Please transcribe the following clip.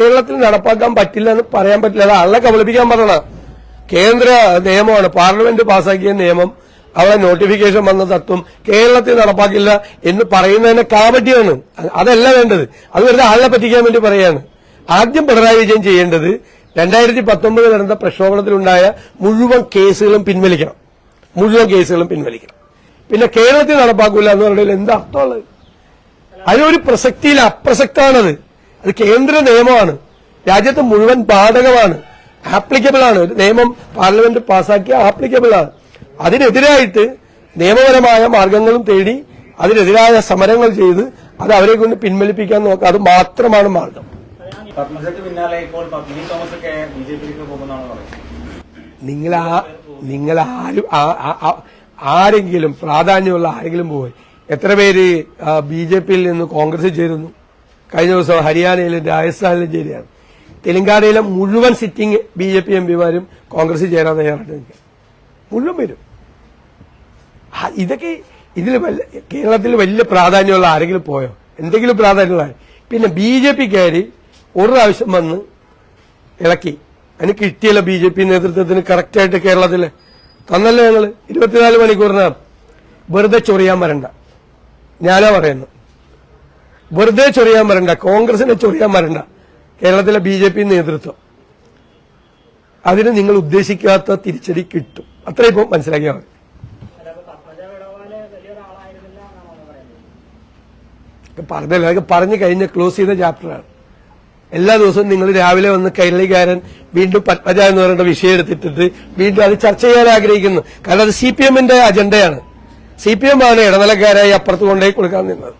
കേരളത്തിൽ നടപ്പാക്കാൻ പറ്റില്ല എന്ന് പറയാൻ പറ്റില്ല. അത് ആളെ കബളിപ്പിക്കാൻ പറഞ്ഞ കേന്ദ്ര നിയമമാണ്. പാർലമെന്റ് പാസാക്കിയ നിയമം അവിടെ നോട്ടിഫിക്കേഷൻ വന്ന തത്വം കേരളത്തിൽ നടപ്പാക്കില്ല എന്ന് പറയുന്നതിന് കാപട്യമാണ്. അതല്ല വേണ്ടത്. അത് വെറുതെ ആളെ പറ്റിക്കാൻ വേണ്ടി പറയാണ് ആദ്യം പിണറായി വിജയൻ ചെയ്യേണ്ടത് രണ്ടായിരത്തി പത്തൊമ്പത് നടന്ന പ്രക്ഷോഭത്തിലുണ്ടായ മുഴുവൻ കേസുകളും പിൻവലിക്കണം. മുഴുവൻ കേസുകളും പിൻവലിക്കണം. പിന്നെ കേരളത്തിൽ നടപ്പാക്കൂല എന്ന് പറഞ്ഞാൽ എന്താ അർത്ഥമുള്ളത്? അതിനൊരു പ്രസക്തിയിൽ അപ്രസക്താണത്. അത് കേന്ദ്ര നിയമമാണ്. രാജ്യത്ത് മുഴുവൻ ബാധകമാണ് ആപ്ലിക്കബിൾ ആണ്. ഒരു നിയമം പാർലമെന്റ് പാസാക്കിയ ആപ്ലിക്കബിൾ ആണ്. അതിനെതിരായിട്ട് നിയമപരമായ മാർഗങ്ങളും തേടി അതിനെതിരായ സമരങ്ങൾ ചെയ്ത് അത് അവരെ കൊണ്ട് പിൻവലിപ്പിക്കാൻ നോക്കുക. അത് മാത്രമാണ് മാർഗം. നിങ്ങൾ നിങ്ങൾ ആരും ആരെങ്കിലും പ്രാധാന്യമുള്ള ആരെങ്കിലും പോയി. എത്ര പേര് ബി ജെ പിയിൽ നിന്ന് കോൺഗ്രസിൽ ചേരുന്നു? കഴിഞ്ഞ ദിവസം ഹരിയാനയിലും രാജസ്ഥാനിലും ചേരുകയാണ്. തെലങ്കാനയിലെ മുഴുവൻ sitting B J P M പിമാരും കോൺഗ്രസിൽ ചേരാൻ തയ്യാറായിട്ട് നിൽക്കുക മുഴുവൻ വരും ഇതൊക്കെ ഇതിൽ കേരളത്തിൽ വലിയ പ്രാധാന്യമുള്ള ആരെങ്കിലും പോയോ? എന്തെങ്കിലും പ്രാധാന്യമുള്ള പിന്നെ ബി ജെ പിക്കാര് ഒരു പ്രാവശ്യം വന്ന് ഇളക്കി. അതിന് കിട്ടിയല്ല ബി ജെ പി നേതൃത്വത്തിന് കറക്റ്റായിട്ട് കേരളത്തിൽ തന്നല്ലേ ഞങ്ങൾ ഇരുപത്തിനാല് മണിക്കൂറിനകം. വെറുതെ ചൊറിയാൻ വരണ്ട. ഞാനാ പറയുന്നു വെറുതെ ചൊറിയാൻ വരണ്ട. കോൺഗ്രസിനെ ചൊറിയാൻ വരണ്ട. കേരളത്തിലെ ബി ജെ പി നേതൃത്വം. അതിന് നിങ്ങൾ ഉദ്ദേശിക്കാത്ത തിരിച്ചടി കിട്ടും. അത്ര ഇപ്പം മനസ്സിലാക്കിയാൽ മതി. പറഞ്ഞല്ലോ? അതൊക്കെ പറഞ്ഞു കഴിഞ്ഞ ക്ലോസ് ചെയ്ത ചാപ്റ്ററാണ് എല്ലാ ദിവസവും നിങ്ങൾ രാവിലെ വന്ന് കൈരളിക്കാരൻ വീണ്ടും പത്മജ എന്ന് പറയുന്ന വിഷയം എടുത്തിട്ടിട്ട് വീണ്ടും അത് ചർച്ച ചെയ്യാൻ ആഗ്രഹിക്കുന്നു. കാരണം അത് സി പി എമ്മിന്റെ അജണ്ടയാണ് സി പി എം ആണ് ഇടനിലക്കാരായി അപ്പുറത്ത് കൊണ്ടുപോയി കൊടുക്കാൻ നിന്നത്.